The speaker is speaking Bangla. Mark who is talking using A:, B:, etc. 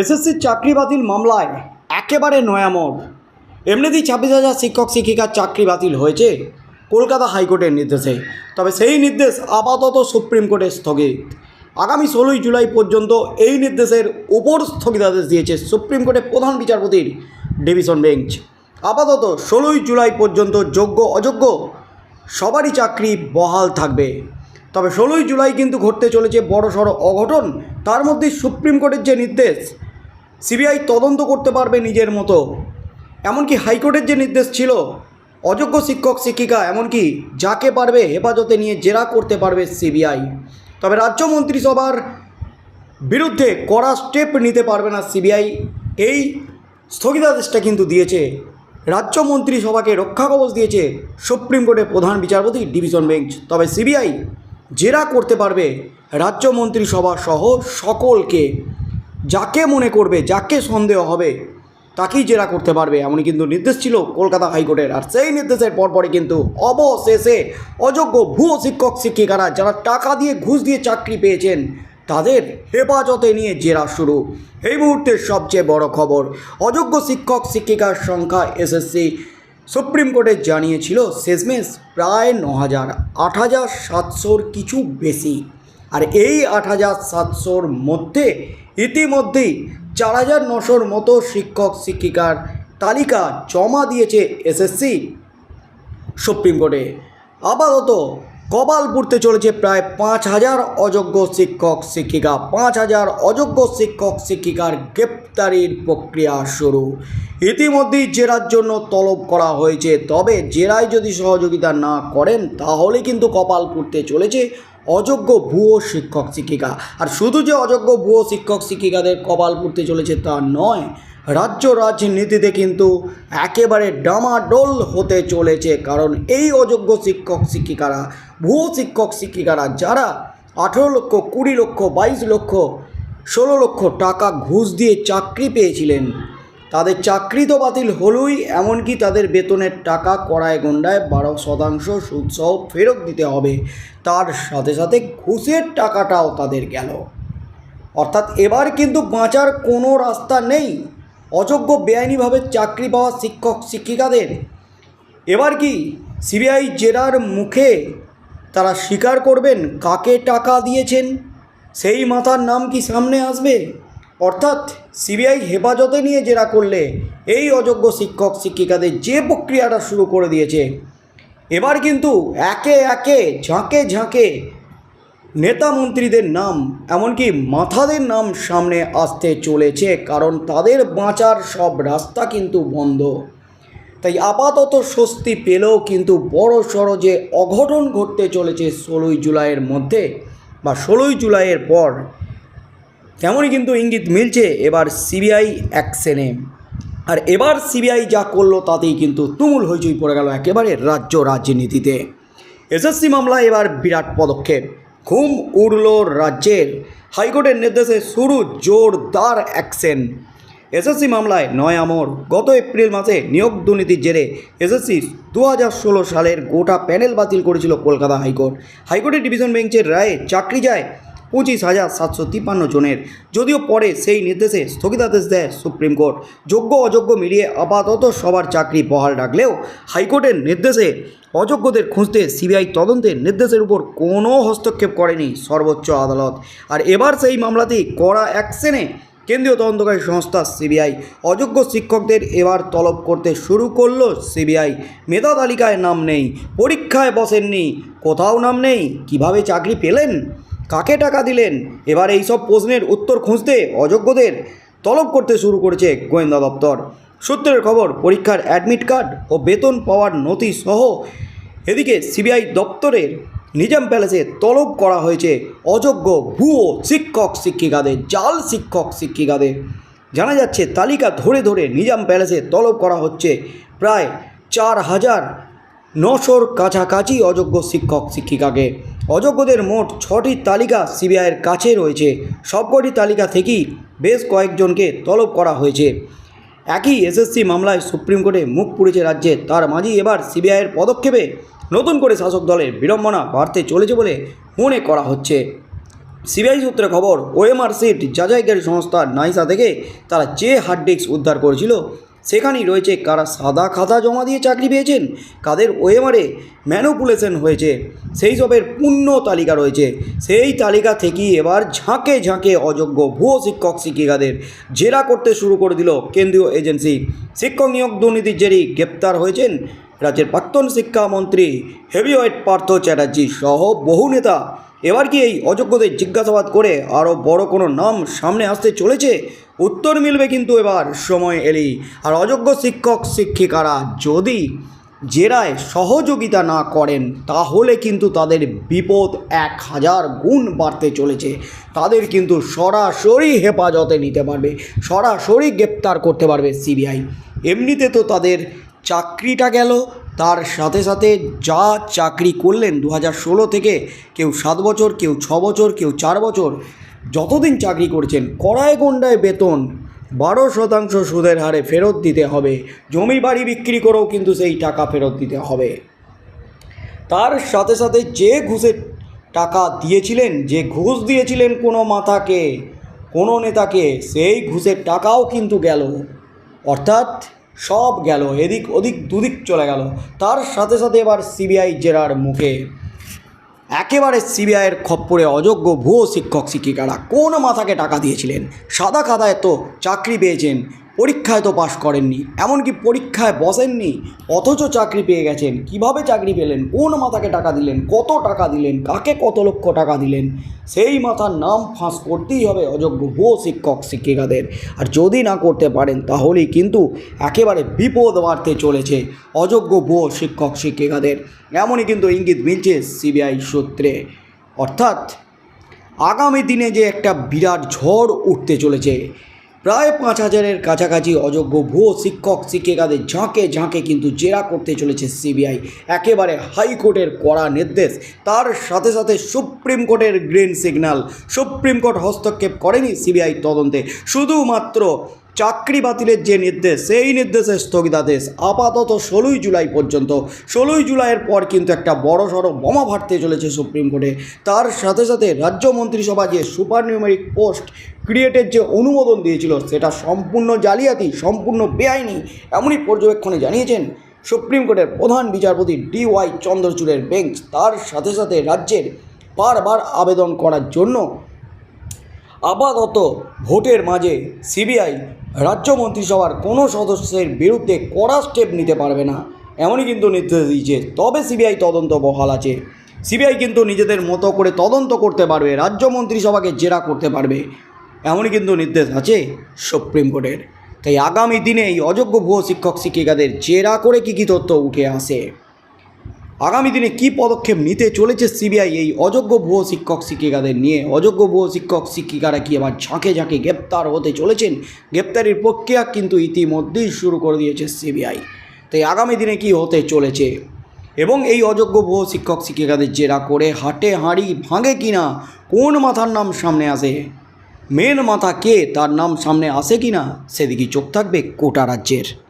A: এসএসসির চাকরি বাতিল মামলায় একেবারে নয়া মোড় এমনিতেই ছাব্বিশ হাজার শিক্ষক, শিক্ষিকার চাকরি বাতিল হয়েছে কলকাতা হাইকোর্টের নির্দেশে। তবে সেই নির্দেশ আপাতত সুপ্রিম কোর্টে স্থগিত। আগামী ষোলোই জুলাই পর্যন্ত এই নির্দেশের উপর স্থগিতাদেশ দিয়েছে সুপ্রিম কোর্টের প্রধান বিচারপতির ডিভিশন বেঞ্চ। আপাতত ষোলোই জুলাই পর্যন্ত যোগ্য, অযোগ্য সবারই চাকরি বহাল থাকবে। তবে ষোলোই জুলাই কিন্তু ঘটতে চলেছে বড় সড়ো অঘটন। তার মধ্যে সুপ্রিম কোর্টের যে নির্দেশ সিবিআই তদন্ত করতে পারবে নিজের মতো। এমনকি হাইকোর্টের যে নির্দেশ ছিল, অযোগ্য শিক্ষক, শিক্ষিকা, এমনকি যাকে পারবে হেফাজতে নিয়ে জেরা করতে পারবে সিবিআই। তবে রাজ্য মন্ত্রিসভার বিরুদ্ধে কড়া স্টেপ নিতে পারবে না সিবিআই। এই স্থগিতাদেশটা কিন্তু দিয়েছে। রাজ্য মন্ত্রিসভাকে রক্ষা কবচ দিয়েছে সুপ্রিম কোর্টের প্রধান বিচারপতি ডিভিশন বেঞ্চ। তবে সিবিআই জেরা করতে পারবে রাজ্য মন্ত্রিসভা সহ সকলকে। যাকে মনে করবে, যাকে সন্দেহ হবে, তাকেই জেরা করতে পারবে, এমনই কিন্তু নির্দেশ ছিল কলকাতা হাইকোর্টের। আর সেই নির্দেশের পরপরই কিন্তু অবশেষে অযোগ্য ভুয়ো শিক্ষক, শিক্ষিকারা যারা টাকা দিয়ে ঘুষ দিয়ে চাকরি পেয়েছেন, তাদের হেফাজতে নিয়ে জেরা শুরু। এই মুহূর্তের সবচেয়ে বড় খবর, অযোগ্য শিক্ষক, শিক্ষিকার সংখ্যা এসএসসি সুপ্রিম কোর্টে জানিয়েছিল শেষমেশ প্রায় ন হাজার, আট হাজার সাতশোর কিছু বেশি। আর এই আট হাজার সাতশোর মধ্যে ইতিমধ্যেই চার হাজার নশোর মতো শিক্ষক শিক্ষিকার তালিকা জমা দিয়েছে এসএসসি। সুপ্রিম কোর্টে আপাতত কপাল পুড়তে চলেছে প্রায় পাঁচ হাজার অযোগ্য শিক্ষক শিক্ষিকা, পাঁচ হাজার অযোগ্য শিক্ষক শিক্ষিকার গ্রেপ্তারির প্রক্রিয়া শুরু। ইতিমধ্যেই জেরার জন্য তলব করা হয়েছে, তবে জেরায় যদি সহযোগিতা না করেন তাহলে কিন্তু কপাল পুড়তে চলেছে অযোগ্য ভুয়ো শিক্ষক শিক্ষিকা। আর শুধু যে অযোগ্য ভুয়ো শিক্ষক শিক্ষিকাদের কপাল পুড়তে চলেছে তা নয়, রাজ্য রাজনীতিতে কিন্তু একেবারে ডামাডোল হতে চলেছে। কারণ এই অযোগ্য শিক্ষক শিক্ষিকারা, ভুয়ো শিক্ষক শিক্ষিকারা যারা আঠেরো লক্ষ, কুড়ি লক্ষ, বাইশ লক্ষ, ষোলো লক্ষ টাকা ঘুষ দিয়ে চাকরি পেয়েছিলেন তাদের চাকরি তো বাতিল হলোই, এমনকি তাদের বেতনের টাকা কড়ায় গন্ডায় বারো শতাংশ সুদসহ ফেরত দিতে হবে। তার সাথে সাথে ঘুষের টাকাটাও তাদের গেল। অর্থাৎ এবার কিন্তু বাঁচার কোনো রাস্তা নেই। অযোগ্য বেআইনিভাবে চাকরি পাওয়া শিক্ষক, শিক্ষিকাদের। এবার কি সিবিআই জেরার মুখে তারা স্বীকার করবেন কাকে টাকা দিয়েছেন? সেই মাথার নাম কি সামনে আসবে? অর্থাৎ সিবিআই হেফাজতে নিয়ে জেরা করলে এই অযোগ্য শিক্ষক শিক্ষিকাদের যে প্রক্রিয়াটা শুরু করে দিয়েছে। এবার কিন্তু একে একে ঝাঁকে ঝাঁকে নেতা মন্ত্রীদের নাম, এমনকি মাথাদের নাম সামনে আসতে চলেছে, কারণ তাদের বাঁচার সব রাস্তা কিন্তু বন্ধ। তাই আপাতত স্বস্তি পেলেও কিন্তু বড় সড়ো যে অঘটন ঘটতে চলেছে ষোলোই জুলাইয়ের মধ্যে বা ষোলোই জুলাইয়ের পর তেমনই কিন্তু ইঙ্গিত মিলছে এবার সিবিআই অ্যাকশনে। আর এবার সিবিআই যা করল তাতেই কিন্তু তুমুল হইচই পড়ে গেল একেবারে রাজ্য রাজনীতিতে। এসএসসি মামলায় এবার বিরাট পদক্ষেপ। ঘুম উড়ল রাজ্যের। হাইকোর্টের নির্দেশে শুরু জোরদার অ্যাকশন। এসএসসি মামলায় নয় আমর গত এপ্রিল মাসে নিয়োগ দুর্নীতির জেরে এসএসসি দু হাজার ষোলো সালের গোটা প্যানেল বাতিল করেছিল কলকাতা হাইকোর্ট। হাইকোর্টের ডিভিশন বেঞ্চের রায়ে চাকরি যায় পঁচিশ হাজার সাতশো তিপ্পান্ন জনের। যদিও পরে সেই নির্দেশে স্থগিতাদেশ দেয় সুপ্রিম কোর্ট। যোগ্য অযোগ্য মিলিয়ে আপাতত সবার চাকরি বহাল রাখলেও হাইকোর্টের নির্দেশে অযোগ্যদের খুঁজতে সিবিআই তদন্তের নির্দেশের উপর কোনো হস্তক্ষেপ করেনি সর্বোচ্চ আদালত। আর এবার সেই মামলাতেই কড়া অ্যাকশনে কেন্দ্রীয় তদন্তকারী সংস্থা সিবিআই। অযোগ্য শিক্ষকদের এবার তলব করতে শুরু করল সিবিআই। মেধা তালিকায় নাম নেই, পরীক্ষায় বসেননি, কোথাও নাম নেই, কীভাবে চাকরি পেলেন? কাকে টাকা দিলেন? এবার এই সব প্রশ্নের উত্তর খুঁজতে অযোগ্যদের তলব করতে শুরু করেছে গোয়েন্দা দপ্তর। সূত্রের খবর, পরীক্ষার অ্যাডমিট কার্ড ও বেতন পাওয়ার নথি সহ এদিকে সিবিআই দপ্তরের নিজাম প্যালেসে তলব করা হয়েছে অযোগ্য ভুয়ো শিক্ষক শিক্ষিকাদের, জাল শিক্ষক শিক্ষিকাদের। জানা যাচ্ছে, তালিকা ধরে ধরে নিজাম প্যালেসে তলব করা হচ্ছে। প্রায় চার হাজার নশোর কাছাকাছি অযোগ্য শিক্ষক শিক্ষিকাকে। অযোগ্যদের মোট ছটি তালিকা সিবিআইয়ের কাছে রয়েছে। সবকটি তালিকা থেকেই বেশ কয়েকজনকে তলব করা হয়েছে। একই এসএসসি মামলায় সুপ্রিম কোর্টে মুখ পুড়েছে রাজ্যে। তার মাঝেই এবার সিবিআইয়ের পদক্ষেপে নতুন করে শাসক দলের বিড়ম্বনা বাড়তে চলেছে বলে মনে করা হচ্ছে। সিবিআই সূত্রে খবর, ওএমআর সিট যাচাইকারী সংস্থা নাইসা থেকে তারা যে হার্ড ডিস্ক উদ্ধার করেছিল সেখানেই রয়েছে কারা সাদা খাতা জমা দিয়ে চাকরি পেয়েছেন, কাদের ওএমআরে ম্যানুপুলেশন হয়েছে, সেই সবের পূর্ণ তালিকা রয়েছে। সেই তালিকা থেকেই এবার ঝাঁকে ঝাঁকে অযোগ্য ভুয়ো শিক্ষক, শিক্ষিকাদের জেরা করতে শুরু করে দিল কেন্দ্রীয় এজেন্সি। শিক্ষক নিয়োগ দুর্নীতির জেরি গ্রেপ্তার হয়েছেন রাজ্যের প্রাক্তন শিক্ষামন্ত্রী হেভিওয়েট পার্থ চ্যাটার্জি সহ বহু নেতা। এবার কি এই অযোগ্যদের জিজ্ঞাসাবাদ করে আরও বড় কোনো নাম সামনে আসতে চলেছে? উত্তর মিলবে কিন্তু এবার সময় এলেই আর অযোগ্য শিক্ষক, শিক্ষিকারা যদি জেরায় সহযোগিতা না করেন, তাহলে কিন্তু তাদের বিপদ এক হাজার গুণ বাড়তে চলেছে। তাদের কিন্তু সরাসরি হেফাজতে নিতে পারবে, সরাসরি গ্রেপ্তার করতে পারবে সিবিআই। এমনিতে তো তাদের চাকরিটা গেল, তার সাথে সাথে যা চাকরি করলেন দু হাজার ষোলো থেকে, কেউ সাত বছর, কেউ ছ বছর, কেউ চার বছর যতদিন চাকরি করেছেন কড়ায় গন্ডায় বেতন বারো শতাংশ সুদের হারে ফেরত দিতে হবে। জমি বাড়ি বিক্রি করেও কিন্তু সেই টাকা ফেরত দিতে হবে। তার সাথে সাথে যে ঘুষের টাকা দিয়েছিলেন, যে ঘুষ দিয়েছিলেন কোনো মাথাকে, কোনো নেতাকে, সেই ঘুষের টাকাও কিন্তু গেল। অর্থাৎ সব গেল, এদিক ওদিক দুদিক চলে গেল। তার সাথে সাথে এবার সিবিআই জেরার মুখে। একেবারে সিবিআইয়ের খপ্পরে অযোগ্য ভুয়ো শিক্ষক শিক্ষিকারা কোন মাথাকে টাকা দিয়েছিলেন? সাদা খাতায় তো চাকরি পেয়েছেন পরীক্ষায় তো পাশ করেননি, এমনকি পরীক্ষায় বসেননি, অথচ চাকরি পেয়ে গেছেন। কীভাবে চাকরি পেলেন? কোন মাথাকে টাকা দিলেন? কত টাকা দিলেন? কাকে কত লক্ষ টাকা দিলেন? সেই মাথার নাম ফাঁস করতেই হবে অযোগ্য ভুয়ো শিক্ষক, শিক্ষিকাদের। আর যদি না করতে পারেন, তাহলেই কিন্তু একেবারে বিপদ বাড়তে চলেছে অযোগ্য ভুয়ো শিক্ষক, শিক্ষিকাদের। এমনই কিন্তু ইঙ্গিত মিলছে সিবিআই সূত্রে। অর্থাৎ, আগামী দিনে যে একটা বিরাট ঝড় উঠতে চলেছে প্রায় পাঁচ হাজারের কাছাকাছি অযোগ্য ভুয়ো শিক্ষক, শিক্ষিকাদের ঝাঁকে ঝাঁকে কিন্তু জেরা করতে চলেছে সিবিআই। একেবারে হাইকোর্টের কড়া নির্দেশ। তার সাথে সাথে সুপ্রিম কোর্টের গ্রিন সিগন্যাল। সুপ্রিম কোর্ট হস্তক্ষেপ করেনি সিবিআই তদন্তে। শুধুমাত্র চাকরি বাতিলের যে নির্দেশ, সেই নির্দেশের স্থগিতাদেশ আপাতত ষোলোই জুলাই পর্যন্ত। ষোলোই জুলাইয়ের পর কিন্তু একটা বড় সড়ো বোমা ফাটতে চলেছে সুপ্রিম কোর্টে। তার সাথে সাথে রাজ্য মন্ত্রিসভা যে সুপার নিউমেরিক পোস্ট ক্রিয়েটের যে অনুমোদন দিয়েছিল, সেটা সম্পূর্ণ জালিয়াতি, সম্পূর্ণ বেআইনি, এমনই পর্যবেক্ষণে জানিয়েছেন সুপ্রিম কোর্টের প্রধান বিচারপতি ডি ওয়াই চন্দ্রচূড়ের বেঞ্চ। তার সাথে সাথে রাজ্যের বারবার আবেদন করার জন্য আপাতত ভোটের মাঝে সিবিআই রাজ্য মন্ত্রিসভার কোনো সদস্যের বিরুদ্ধে কড়া স্টেপ নিতে পারবে না, এমনই কিন্তু নির্দেশ দিয়েছে। তবে সিবিআই তদন্ত বহাল আছে। সিবিআই কিন্তু নিজেদের মতো করে তদন্ত করতে পারবে, রাজ্য মন্ত্রিসভাকে জেরা করতে পারবে, এমনই কিন্তু নির্দেশ আছে সুপ্রিম কোর্টের। তাই আগামী দিনে এই অযোগ্য ভুয়ো শিক্ষক শিক্ষিকাদের জেরা করে কী কী তথ্য উঠে আসে? আগামী দিনে কী পদক্ষেপ নিতে চলেছে সিবিআই? এই অযোগ্য ভুয়ো শিক্ষক শিক্ষিকাদের নিয়ে। অযোগ্য ভুয়ো শিক্ষক শিক্ষিকারা কি আবার ঝাঁকে ঝাঁকে গ্রেপ্তার হতে চলেছেন? গ্রেপ্তারির প্রক্রিয়া কিন্তু ইতিমধ্যেই শুরু করে দিয়েছে সিবিআই। তাই আগামী দিনে কি হতে চলেছে? এবং এই অযোগ্য ভুয়ো শিক্ষক শিক্ষিকাদের জেরা করে হাটে হাঁড়ি ভাঙে কিনা? কোন মাথার নাম সামনে আসে? মেন মাথা কে? তার নাম সামনে আসে কিনা? সেদিকে চোখ থাকবে কোটা রাজ্যের।